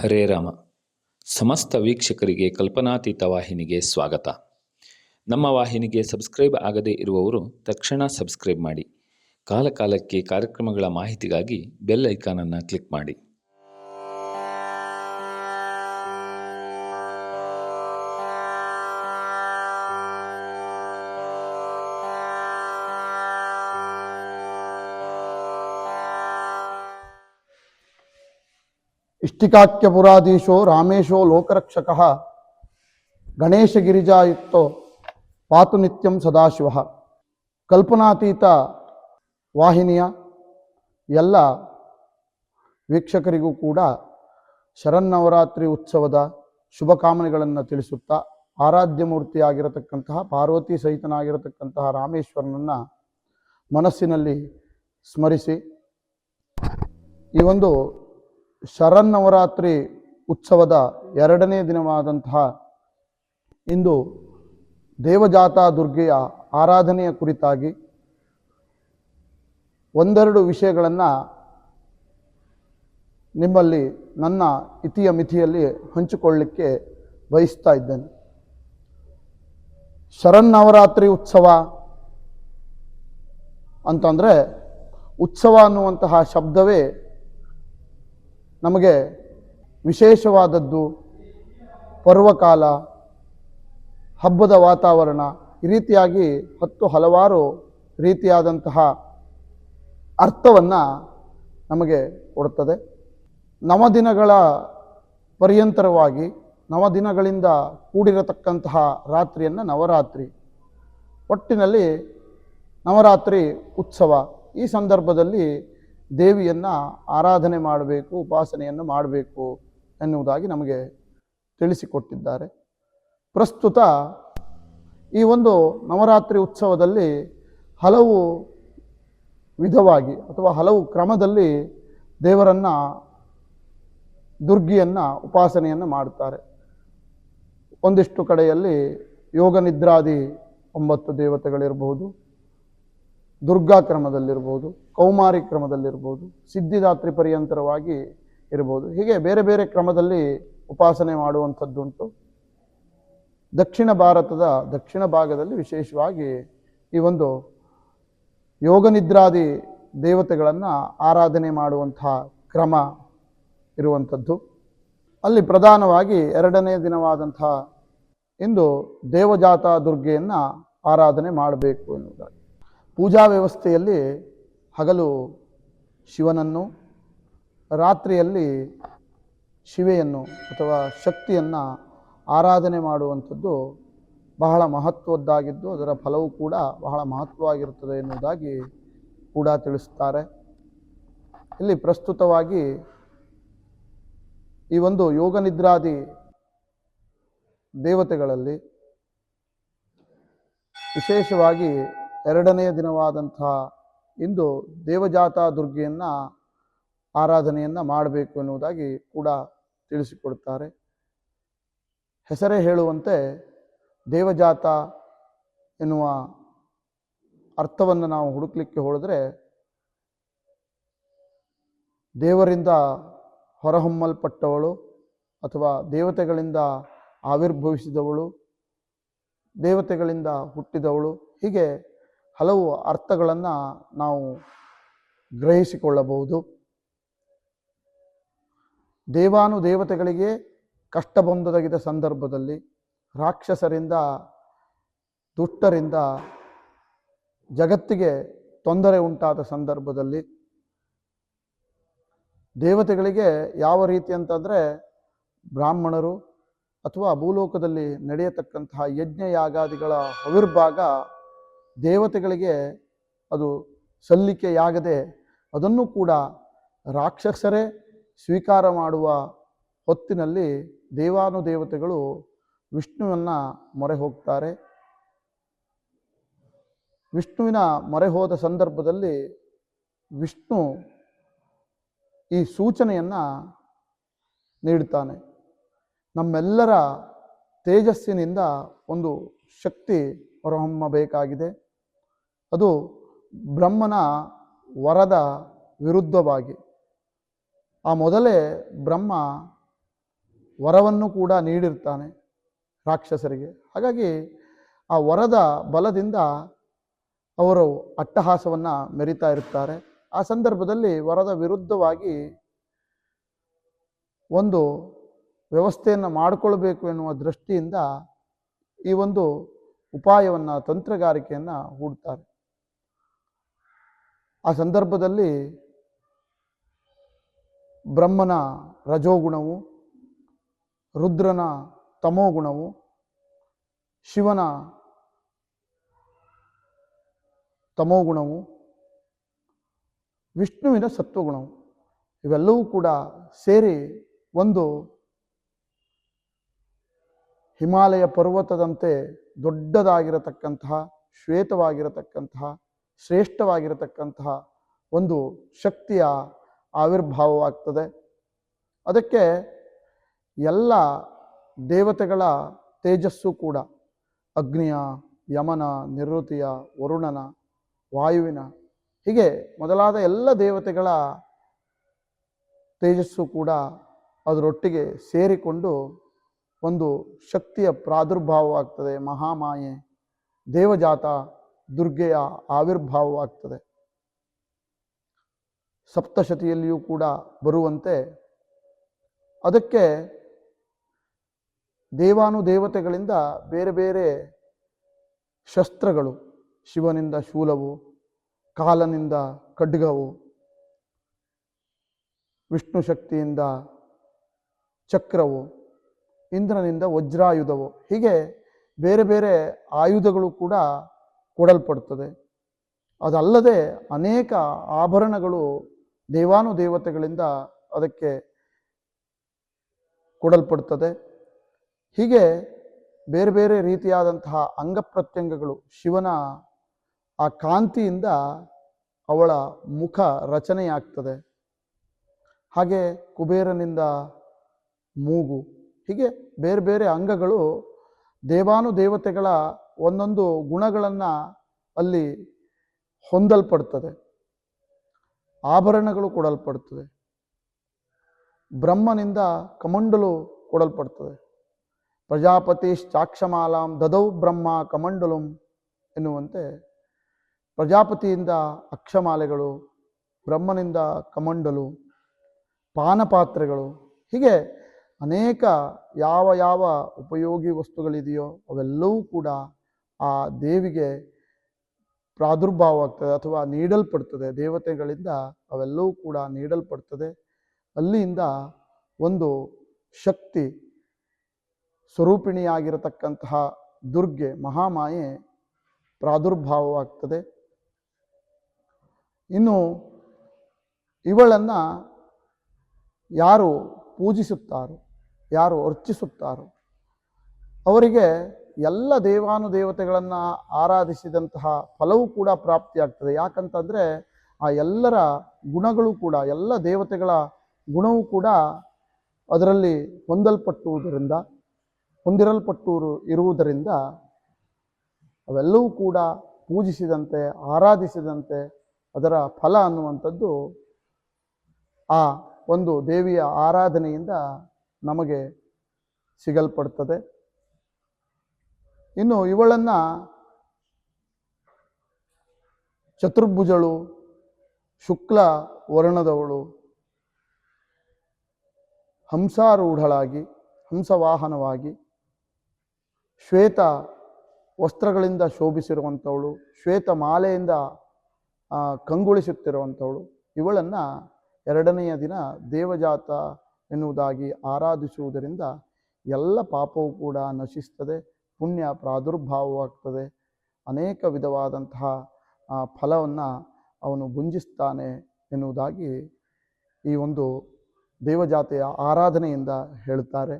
ಹರೇ ರಾಮ. ಸಮಸ್ತ ವೀಕ್ಷಕರಿಗೆ ಕಲ್ಪನಾತೀತ ವಾಹಿನಿಗೆ ಸ್ವಾಗತ. ನಮ್ಮ ವಾಹಿನಿಗೆ ಸಬ್ಸ್ಕ್ರೈಬ್ ಆಗದೇ ಇರುವವರು ತಕ್ಷಣ ಸಬ್ಸ್ಕ್ರೈಬ್ ಮಾಡಿ. ಕಾಲಕಾಲಕ್ಕೆ ಕಾರ್ಯಕ್ರಮಗಳ ಮಾಹಿತಿಗಾಗಿ ಬೆಲ್ ಐಕಾನನ್ನು ಕ್ಲಿಕ್ ಮಾಡಿ. ಇಷ್ಟಿಕಾಖ್ಯಪುರಾಧೀಶೋ ರಾಮೇಶೋ ಲೋಕರಕ್ಷಕ ಗಣೇಶಗಿರಿಜಾಯುಕ್ತೋ ಪಾತು ನಿತ್ಯಂ ಸದಾಶಿವ. ಕಲ್ಪನಾತೀತ ವಾಹಿನಿಯ ಎಲ್ಲ ವೀಕ್ಷಕರಿಗೂ ಕೂಡ ಶರನ್ನವರಾತ್ರಿ ಉತ್ಸವದ ಶುಭಕಾಮನೆಗಳನ್ನು ತಿಳಿಸುತ್ತಾ ಆರಾಧ್ಯ ಮೂರ್ತಿಯಾಗಿರತಕ್ಕಂತಹ ಪಾರ್ವತಿ ಸಹಿತನಾಗಿರತಕ್ಕಂತಹ ರಾಮೇಶ್ವರನನ್ನು ಮನಸ್ಸಿನಲ್ಲಿ ಸ್ಮರಿಸಿ ಈ ಒಂದು ಶರನ್ನವರಾತ್ರಿ ಉತ್ಸವದ ಎರಡನೇ ದಿನವಾದಂತಹ ಇಂದು ದೇವಜಾತ ದುರ್ಗೆಯ ಆರಾಧನೆಯ ಕುರಿತಾಗಿ ಒಂದೆರಡು ವಿಷಯಗಳನ್ನು ನಿಮ್ಮಲ್ಲಿ ನನ್ನ ಇತಿಯ ಮಿತಿಯಲ್ಲಿ ಹಂಚಿಕೊಳ್ಳಿಕ್ಕೆ ಬಯಸ್ತಾ ಇದ್ದೇನೆ. ಶರನ್ನವರಾತ್ರಿ ಉತ್ಸವ ಅಂತಂದರೆ ಉತ್ಸವ ಅನ್ನುವಂತಹ ಶಬ್ದವೇ ನಮಗೆ ವಿಶೇಷವಾದದ್ದು ಪರ್ವಕಾಲ, ಹಬ್ಬದ ವಾತಾವರಣ, ಈ ರೀತಿಯಾಗಿ ಹತ್ತು ಹಲವಾರು ರೀತಿಯಾದಂತಹ ಅರ್ಥವನ್ನು ನಮಗೆ ಕೊಡುತ್ತದೆ. ನವದಿನಗಳ ಪರ್ಯಂತರವಾಗಿ ನವದಿನಗಳಿಂದ ಕೂಡಿರತಕ್ಕಂತಹ ರಾತ್ರಿಯನ್ನು ನವರಾತ್ರಿ. ಒಟ್ಟಿನಲ್ಲಿ ನವರಾತ್ರಿ ಉತ್ಸವ. ಈ ಸಂದರ್ಭದಲ್ಲಿ ದೇವಿಯನ್ನು ಆರಾಧನೆ ಮಾಡಬೇಕು, ಉಪಾಸನೆಯನ್ನು ಮಾಡಬೇಕು ಎನ್ನುವುದಾಗಿ ನಮಗೆ ತಿಳಿಸಿಕೊಟ್ಟಿದ್ದಾರೆ. ಪ್ರಸ್ತುತ ಈ ಒಂದು ನವರಾತ್ರಿ ಉತ್ಸವದಲ್ಲಿ ಹಲವು ವಿಧವಾಗಿ ಅಥವಾ ಹಲವು ಕ್ರಮದಲ್ಲಿ ದೇವರನ್ನು, ದುರ್ಗಿಯನ್ನು ಉಪಾಸನೆಯನ್ನು ಮಾಡುತ್ತಾರೆ. ಒಂದಿಷ್ಟು ಕಡೆಯಲ್ಲಿ ಯೋಗ ನಿದ್ರಾದಿ ಒಂಬತ್ತು ದೇವತೆಗಳಿರಬಹುದು ದುರ್ಗಾ ಕ್ರಮದಲ್ಲಿರ್ಬೋದು ಕೌಮಾರಿ ಕ್ರಮದಲ್ಲಿರ್ಬೋದು ಸಿದ್ಧಿದಾತ್ರಿ ಪರ್ಯಂತರವಾಗಿ ಇರ್ಬೋದು. ಹೀಗೆ ಬೇರೆ ಬೇರೆ ಕ್ರಮದಲ್ಲಿ ಉಪಾಸನೆ ಮಾಡುವಂಥದ್ದುಂಟು ದಕ್ಷಿಣ ಭಾರತದ ದಕ್ಷಿಣ ಭಾಗದಲ್ಲಿ ವಿಶೇಷವಾಗಿ ಈ ಒಂದು ಯೋಗ ನಿದ್ರಾದಿ ದೇವತೆಗಳನ್ನು ಆರಾಧನೆ ಮಾಡುವಂಥ ಕ್ರಮ ಇರುವಂಥದ್ದು. ಅಲ್ಲಿ ಪ್ರಧಾನವಾಗಿ ಎರಡನೇ ದಿನವಾದಂಥ ಇಂದು ದೇವಜಾತ ದುರ್ಗೆಯನ್ನು ಆರಾಧನೆ ಮಾಡಬೇಕು ಎನ್ನುವುದಾಗಿ. ಪೂಜಾ ವ್ಯವಸ್ಥೆಯಲ್ಲಿ ಹಗಲು ಶಿವನನ್ನು, ರಾತ್ರಿಯಲ್ಲಿ ಶಿವೆಯನ್ನು ಅಥವಾ ಶಕ್ತಿಯನ್ನು ಆರಾಧನೆ ಮಾಡುವಂಥದ್ದು ಬಹಳ ಮಹತ್ವದ್ದಾಗಿದ್ದು ಅದರ ಫಲವು ಕೂಡ ಬಹಳ ಮಹತ್ವವಾಗಿರುತ್ತದೆ ಎನ್ನುವುದಾಗಿ ಕೂಡ ತಿಳಿಸುತ್ತಾರೆ ಇಲ್ಲಿ ಪ್ರಸ್ತುತವಾಗಿ ಈ ಒಂದು ಯೋಗ ನಿದ್ರಾದಿ ದೇವತೆಗಳಲ್ಲಿ ವಿಶೇಷವಾಗಿ ಎರಡನೆಯ ದಿನವಾದಂಥ ಇಂದು ದೇವಜಾತ ದುರ್ಗೆಯನ್ನು ಆರಾಧನೆಯನ್ನು ಮಾಡಬೇಕು ಎನ್ನುವುದಾಗಿ ಕೂಡ ತಿಳಿಸಿಕೊಡುತ್ತಾರೆ ಹೆಸರೇ ಹೇಳುವಂತೆ ದೇವಜಾತ ಎನ್ನುವ ಅರ್ಥವನ್ನು ನಾವು ಹುಡುಕ್ಲಿಕ್ಕೆ ಹೋದರೆ ದೇವರಿಂದ ಹೊರಹೊಮ್ಮಲ್ಪಟ್ಟವಳು ಅಥವಾ ದೇವತೆಗಳಿಂದ ಆವಿರ್ಭವಿಸಿದವಳು, ದೇವತೆಗಳಿಂದ ಹುಟ್ಟಿದವಳು, ಹೀಗೆ ಹಲವು ಅರ್ಥಗಳನ್ನು ನಾವು ಗ್ರಹಿಸಿಕೊಳ್ಳಬಹುದು. ದೇವಾನು ದೇವತೆಗಳಿಗೆ ಕಷ್ಟ ಬಂದೊದಗಿದ ಸಂದರ್ಭದಲ್ಲಿ ರಾಕ್ಷಸರಿಂದ, ದುಷ್ಟರಿಂದ ಜಗತ್ತಿಗೆ ತೊಂದರೆ ಉಂಟಾದ ಸಂದರ್ಭದಲ್ಲಿ ದೇವತೆಗಳಿಗೆ ಯಾವ ರೀತಿ ಅಂತಂದರೆ ಬ್ರಾಹ್ಮಣರು ಅಥವಾ ಭೂಲೋಕದಲ್ಲಿ ನಡೆಯತಕ್ಕಂತಹ ಯಜ್ಞ ಯಾಗಾದಿಗಳ ಆವಿರ್ಭಾಗ ದೇವತೆಗಳಿಗೆ ಅದು ಸಲ್ಲಿಕೆಯಾಗದೆ ಅದನ್ನು ಕೂಡ ರಾಕ್ಷಸರೇ ಸ್ವೀಕಾರ ಮಾಡುವ ಹೊತ್ತಿನಲ್ಲಿ ದೇವಾನುದೇವತೆಗಳು ವಿಷ್ಣುವನ್ನು ಮೊರೆ ಹೋಗ್ತಾರೆ. ವಿಷ್ಣುವಿನ ಮೊರೆ ಹೋದ ಸಂದರ್ಭದಲ್ಲಿ ವಿಷ್ಣು ಈ ಸೂಚನೆಯನ್ನು ನೀಡುತ್ತಾನೆ ನಮ್ಮೆಲ್ಲರ ತೇಜಸ್ಸಿನಿಂದ ಒಂದು ಶಕ್ತಿ ಹೊರಹೊಮ್ಮಬೇಕಾಗಿದೆ ಅದು ಬ್ರಹ್ಮನ ವರದ ವಿರುದ್ಧವಾಗಿ. ಆ ಮೊದಲೇ ಬ್ರಹ್ಮ ವರವನ್ನು ಕೂಡ ನೀಡಿರ್ತಾನೆ ರಾಕ್ಷಸರಿಗೆ. ಹಾಗಾಗಿ ಆ ವರದ ಬಲದಿಂದ ಅವರು ಅಟ್ಟಹಾಸವನ್ನು ಮೆರಿತಾ ಇರ್ತಾರೆ. ಆ ಸಂದರ್ಭದಲ್ಲಿ ವರದ ವಿರುದ್ಧವಾಗಿ ಒಂದು ವ್ಯವಸ್ಥೆಯನ್ನು ಮಾಡಿಕೊಳ್ಬೇಕು ಎನ್ನುವ ದೃಷ್ಟಿಯಿಂದ ಈ ಒಂದು ಉಪಾಯವನ್ನು, ತಂತ್ರಗಾರಿಕೆಯನ್ನು ಹೂಡ್ತಾರೆ. ಆ ಸಂದರ್ಭದಲ್ಲಿ ಬ್ರಹ್ಮನ ರಜೋಗುಣವು, ರುದ್ರನ ತಮೋಗುಣವು, ಶಿವನ ತಮೋಗುಣವು, ವಿಷ್ಣುವಿನ ಸತ್ವಗುಣವು, ಇವೆಲ್ಲವೂ ಕೂಡ ಸೇರಿ ಒಂದು ಹಿಮಾಲಯ ಪರ್ವತದಂತೆ ದೊಡ್ಡದಾಗಿರತಕ್ಕಂತಹ, ಶ್ವೇತವಾಗಿರತಕ್ಕಂತಹ, ಶ್ರೇಷ್ಠವಾಗಿರತಕ್ಕಂತಹ ಒಂದು ಶಕ್ತಿಯ ಆವಿರ್ಭಾವವಾಗ್ತದೆ. ಅದಕ್ಕೆ ಎಲ್ಲ ದೇವತೆಗಳ ತೇಜಸ್ಸು ಕೂಡ ಅಗ್ನಿಯ, ಯಮನ ನಿವೃತ್ತಿಯ ವರುಣನ, ವಾಯುವಿನ, ಹೀಗೆ ಮೊದಲಾದ ಎಲ್ಲ ದೇವತೆಗಳ ತೇಜಸ್ಸು ಕೂಡ ಅದರೊಟ್ಟಿಗೆ ಸೇರಿಕೊಂಡು ಒಂದು ಶಕ್ತಿಯ ಪ್ರಾದುರ್ಭಾವವಾಗ್ತದೆ. ಮಹಾಮಾಯೆ ದೇವಜಾತ ದುರ್ಗೆಯ ಆವಿರ್ಭಾವವಾಗ್ತದೆ. ಸಪ್ತಶತಿಯಲ್ಲಿಯೂ ಕೂಡ ಬರುವಂತೆ ಅದಕ್ಕೆ ದೇವಾನುದೇವತೆಗಳಿಂದ ಬೇರೆ ಬೇರೆ ಶಸ್ತ್ರಗಳು, ಶಿವನಿಂದ ಶೂಲವು, ಕಾಲನಿಂದ ಖಡ್ಗವು, ವಿಷ್ಣು ಶಕ್ತಿಯಿಂದ ಚಕ್ರವು ಇಂದ್ರನಿಂದ ವಜ್ರಾಯುಧವು. ಹೀಗೆ ಬೇರೆ ಬೇರೆ ಆಯುಧಗಳು ಕೂಡ ಕೊಡಲ್ಪಡ್ತದೆ. ಅದಲ್ಲದೆ ಅನೇಕ ಆಭರಣಗಳು ದೇವಾನುದೇವತೆಗಳಿಂದ ಅದಕ್ಕೆ ಕೊಡಲ್ಪಡ್ತದೆ. ಹೀಗೆ ಬೇರೆ ಬೇರೆ ರೀತಿಯಾದಂತಹ ಅಂಗಪ್ರತ್ಯಂಗಗಳು ಶಿವನ ಆ ಕಾಂತಿಯಿಂದ ಅವಳ ಮುಖ ರಚನೆಯಾಗ್ತದೆ. ಹಾಗೆ ಕುಬೇರನಿಂದ ಮೂಗು. ಹೀಗೆ ಬೇರೆ ಬೇರೆ ಅಂಗಗಳು ದೇವಾನುದೇವತೆಗಳ ಒಂದೊಂದು ಗುಣಗಳನ್ನು ಅಲ್ಲಿ ಹೊಂದಲ್ಪಡ್ತದೆ. ಆಭರಣಗಳು ಕೊಡಲ್ಪಡ್ತದೆ. ಬ್ರಹ್ಮನಿಂದ ಕಮಂಡಲು ಕೊಡಲ್ಪಡ್ತದೆ. ಪ್ರಜಾಪತಿ ಚಾಕ್ಷಮಾಲಾಂ ದದೌ ಬ್ರಹ್ಮ ಕಮಂಡಲಂ ಎನ್ನುವಂತೆ ಪ್ರಜಾಪತಿಯಿಂದ ಅಕ್ಷಮಾಲೆಗಳು, ಬ್ರಹ್ಮನಿಂದ ಕಮಂಡಲು, ಪಾನಪಾತ್ರೆಗಳು ಹೀಗೆ ಅನೇಕ ಯಾವ ಯಾವ ಉಪಯೋಗಿ ವಸ್ತುಗಳಿದೆಯೋ ಅವೆಲ್ಲವೂ ಕೂಡ ಆ ದೇವಿಗೆ ಪ್ರಾದುರ್ಭಾವ ಆಗ್ತದೆ ಅಥವಾ ನೀಡಲ್ಪಡ್ತದೆ. ದೇವತೆಗಳಿಂದ ಅವೆಲ್ಲವೂ ಕೂಡ ನೀಡಲ್ಪಡ್ತದೆ. ಅಲ್ಲಿಯಿಂದ ಒಂದು ಶಕ್ತಿ ಸ್ವರೂಪಿಣಿಯಾಗಿರತಕ್ಕಂತಹ ದುರ್ಗೆ ಮಹಾಮಾಯೆ ಪ್ರಾದುರ್ಭಾವವಾಗ್ತದೆ. ಇನ್ನು ಇವಳನ್ನು ಯಾರು ಪೂಜಿಸುತ್ತಾರೋ ಯಾರು ಅರ್ಚಿಸುತ್ತಾರೋ. ಅವರಿಗೆ ಎಲ್ಲ ದೇವಾನುದೇವತೆಗಳನ್ನು ಆರಾಧಿಸಿದಂತಹ ಫಲವೂ ಕೂಡ ಪ್ರಾಪ್ತಿಯಾಗ್ತದೆ. ಯಾಕಂತಂದರೆ ಆ ಎಲ್ಲರ ಗುಣಗಳು ಕೂಡ, ಎಲ್ಲ ದೇವತೆಗಳ ಗುಣವೂ ಕೂಡ ಅದರಲ್ಲಿ ಹೊಂದಲ್ಪಟ್ಟುವುದರಿಂದ ಹೊಂದಿರಲ್ಪಟ್ಟು ಇರುವುದರಿಂದ ಅವೆಲ್ಲವೂ ಕೂಡ ಪೂಜಿಸಿದಂತೆ, ಆರಾಧಿಸಿದಂತೆ ಅದರ ಫಲ ಅನ್ನುವಂಥದ್ದು ಆ ಒಂದು ದೇವಿಯ ಆರಾಧನೆಯಿಂದ ನಮಗೆ ಸಿಗಲ್ಪಡ್ತದೆ. ಇನ್ನು ಇವಳನ್ನು ಚತುರ್ಭುಜಳು, ಶುಕ್ಲ ವರ್ಣದವಳು, ಹಂಸಾರೂಢಳಾಗಿ, ಹಂಸವಾಹನವಾಗಿ, ಶ್ವೇತ ವಸ್ತ್ರಗಳಿಂದ ಶೋಭಿಸಿರುವಂಥವಳು, ಶ್ವೇತ ಮಾಲೆಯಿಂದ ಕಂಗೊಳಿಸುತ್ತಿರುವಂಥವಳು. ಇವಳನ್ನು ಎರಡನೆಯ ದಿನ ದೇವಜಾತ ಎನ್ನುವುದಾಗಿ ಆರಾಧಿಸುವುದರಿಂದ ಎಲ್ಲ ಪಾಪವೂ ಕೂಡ ನಶಿಸ್ತದೆ, ಪುಣ್ಯ ಪ್ರಾದುರ್ಭಾವವಾಗ್ತದೆ. ಅನೇಕ ವಿಧವಾದಂತಹ ಫಲವನ್ನು ಅವನು ಗುಂಜಿಸ್ತಾನೆ ಎನ್ನುವುದಾಗಿ ಈ ಒಂದು ದೇವಜಾತೆಯ ಆರಾಧನೆಯಿಂದ ಹೇಳುತ್ತಾರೆ.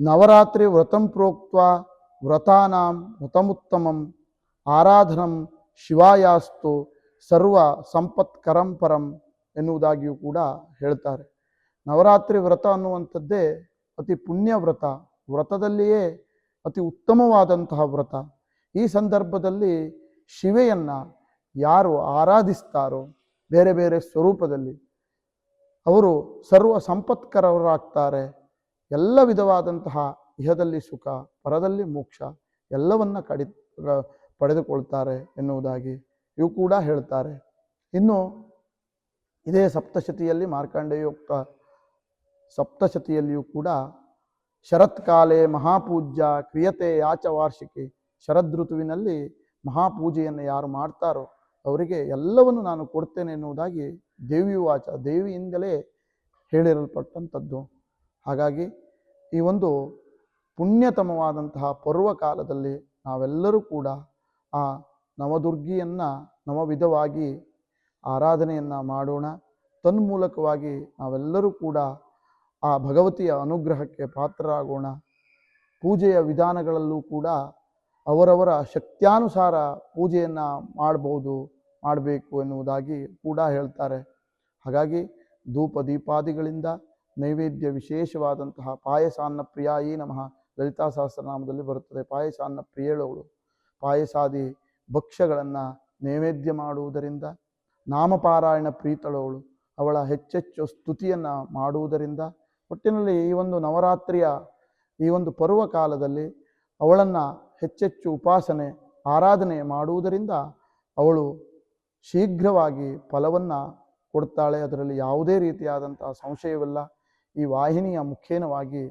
ನವರಾತ್ರಿ ವ್ರತಂ ಪ್ರೋಕ್ತ ವ್ರತಾನಾಂ ವ್ರತಮುತ್ತಮಂ ಆರಾಧನಂ ಶಿವಾಯಾಸ್ತು ಸರ್ವ ಸಂಪತ್ಕರಂ ಪರಂ ಎನ್ನುವುದಾಗಿಯೂ ಕೂಡ ಹೇಳ್ತಾರೆ. ನವರಾತ್ರಿ ವ್ರತ ಅನ್ನುವಂಥದ್ದೇ ಅತಿ ಪುಣ್ಯ ವ್ರತ. ವ್ರತದಲ್ಲಿಯೇ ಅತಿ ಉತ್ತಮವಾದಂತಹ ವ್ರತ. ಈ ಸಂದರ್ಭದಲ್ಲಿ ಶಿವೆಯನ್ನು ಯಾರು ಆರಾಧಿಸ್ತಾರೋ ಬೇರೆ ಬೇರೆ ಸ್ವರೂಪದಲ್ಲಿ ಅವರು ಸರ್ವ ಸಂಪತ್ಕರವರಾಗ್ತಾರೆ ಎಲ್ಲ ವಿಧವಾದಂತಹ ಇಹದಲ್ಲಿ ಸುಖ, ಪರದಲ್ಲಿ ಮೋಕ್ಷ ಎಲ್ಲವನ್ನ ಕಡಿ ಪಡೆದುಕೊಳ್ತಾರೆ ಎನ್ನುವುದಾಗಿ ಇವು ಕೂಡ ಹೇಳ್ತಾರೆ. ಇನ್ನು ಇದೇ ಸಪ್ತಶತಿಯಲ್ಲಿ ಮಾರ್ಕಂಡೇಯೋಕ್ತ ಸಪ್ತಶತಿಯಲ್ಲಿಯೂ ಕೂಡ ಶರತ್ಕಾಲೆ ಮಹಾಪೂಜ್ಯ ಕ್ರಿಯತೆ ಯಾಚ ವಾರ್ಷಿಕಿ ಶರದ್ ಋತುವಿನಲ್ಲಿ ಮಹಾಪೂಜೆಯನ್ನು ಯಾರು ಮಾಡ್ತಾರೋ ಅವರಿಗೆ ಎಲ್ಲವನ್ನು ನಾನು ಕೊಡ್ತೇನೆ ಎನ್ನುವುದಾಗಿ ದೇವಿಯು ವಾಚ, ದೇವಿಯಿಂದಲೇ ಹೇಳಿರಲ್ಪಟ್ಟಂಥದ್ದು. ಹಾಗಾಗಿ ಈ ಒಂದು ಪುಣ್ಯತಮವಾದಂತಹ ಪರ್ವಕಾಲದಲ್ಲಿ ನಾವೆಲ್ಲರೂ ಕೂಡ ಆ ನವದುರ್ಗಿಯನ್ನು ನವವಿಧವಾಗಿ ಆರಾಧನೆಯನ್ನು ಮಾಡೋಣ. ತನ್ಮೂಲಕವಾಗಿ ನಾವೆಲ್ಲರೂ ಕೂಡ ಆ ಭಗವತಿಯ ಅನುಗ್ರಹಕ್ಕೆ ಪಾತ್ರರಾಗೋಣ. ಪೂಜೆಯ ವಿಧಾನಗಳಲ್ಲೂ ಕೂಡ ಅವರವರ ಶಕ್ತ್ಯಾನುಸಾರ ಪೂಜೆಯನ್ನು ಮಾಡ್ಬೋದು, ಮಾಡಬೇಕು ಎನ್ನುವುದಾಗಿ ಕೂಡ ಹೇಳ್ತಾರೆ. ಹಾಗಾಗಿ ಧೂಪ ದೀಪಾದಿಗಳಿಂದ ನೈವೇದ್ಯ ವಿಶೇಷವಾದಂತಹ ಪಾಯಸಾನ್ನ ಪ್ರಿಯಾಯಿ ನಮಃ. ಲಲಿತಾ ಸಹಸ್ರನಾಮದಲ್ಲಿ ಬರುತ್ತದೆ. ಪಾಯಸಾನ್ನ ಪ್ರಿಯಳವಳು ಪಾಯಸಾದಿ ಭಕ್ಷ್ಯಗಳನ್ನು ನೈವೇದ್ಯ ಮಾಡುವುದರಿಂದ, ನಾಮಪಾರಾಯಣ ಪ್ರೀತಳವಳು ಅವಳ ಹೆಚ್ಚೆಚ್ಚು ಸ್ತುತಿಯನ್ನು ಮಾಡುವುದರಿಂದ ಒಟ್ಟಿನಲ್ಲಿ ಈ ಒಂದು ನವರಾತ್ರಿಯ ಈ ಒಂದು ಪರ್ವ ಕಾಲದಲ್ಲಿ ಅವಳನ್ನು ಹೆಚ್ಚೆಚ್ಚು ಉಪಾಸನೆ, ಆರಾಧನೆ ಮಾಡುವುದರಿಂದ ಅವಳು ಶೀಘ್ರವಾಗಿ ಫಲವನ್ನು ಕೊಡ್ತಾಳೆ. ಅದರಲ್ಲಿ ಯಾವುದೇ ರೀತಿಯಾದಂತಹ ಸಂಶಯವಿಲ್ಲ. ಈ ವಾಹಿನಿಯ ಮುಖೇನವಾಗಿ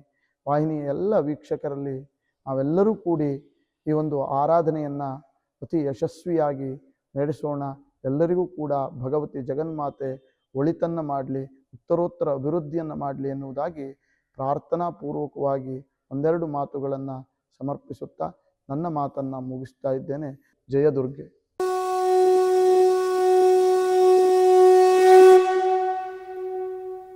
ವಾಹಿನಿಯ ಎಲ್ಲ ವೀಕ್ಷಕರಲ್ಲಿ ನಾವೆಲ್ಲರೂ ಕೂಡಿ ಈ ಒಂದು ಆರಾಧನೆಯನ್ನು ಅತಿ ಯಶಸ್ವಿಯಾಗಿ ನಡೆಸೋಣ. ಎಲ್ಲರಿಗೂ ಕೂಡ ಭಗವತಿ ಜಗನ್ಮಾತೆ ಒಳಿತನ್ನು ಮಾಡಲಿ. ಉತ್ತರೋತ್ತರ ಅಭಿವೃದ್ಧಿಯನ್ನು ಮಾಡಲಿ ಎನ್ನುವುದಾಗಿ ಪ್ರಾರ್ಥನಾ ಪೂರ್ವಕವಾಗಿ ಒಂದೆರಡು ಮಾತುಗಳನ್ನು ಸಮರ್ಪಿಸುತ್ತಾ ನನ್ನ ಮಾತನ್ನು ಮುಗಿಸ್ತಾ ಇದ್ದೇನೆ. ಜಯ ದುರ್ಗೆ.